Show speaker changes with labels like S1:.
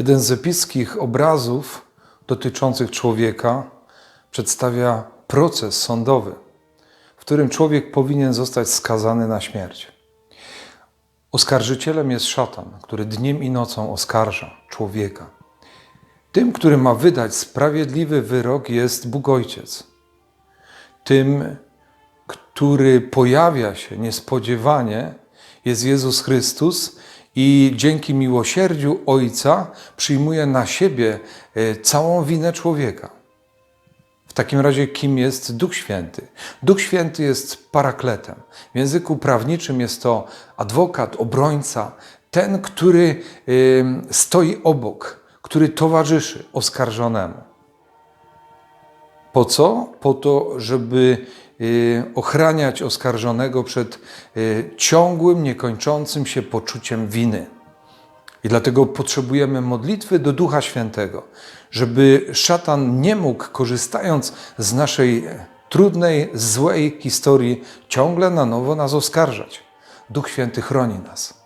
S1: Jeden z epickich obrazów dotyczących człowieka przedstawia proces sądowy, w którym człowiek powinien zostać skazany na śmierć. Oskarżycielem jest szatan, który dniem i nocą oskarża człowieka. Tym, który ma wydać sprawiedliwy wyrok, jest Bóg Ojciec. Tym, który pojawia się niespodziewanie, jest Jezus Chrystus i dzięki miłosierdziu Ojca przyjmuje na siebie e, całą winę człowieka. W takim razie, kim jest Duch Święty? Duch Święty jest parakletem. W języku prawniczym jest to adwokat, obrońca, ten, który stoi obok, który towarzyszy oskarżonemu. Po co? Po to, żeby y, ochraniać oskarżonego przed y, ciągłym, niekończącym się poczuciem winy. I dlatego potrzebujemy modlitwy do Ducha Świętego, żeby szatan nie mógł, korzystając z naszej trudnej, złej historii, ciągle na nowo nas oskarżać. Duch Święty chroni nas.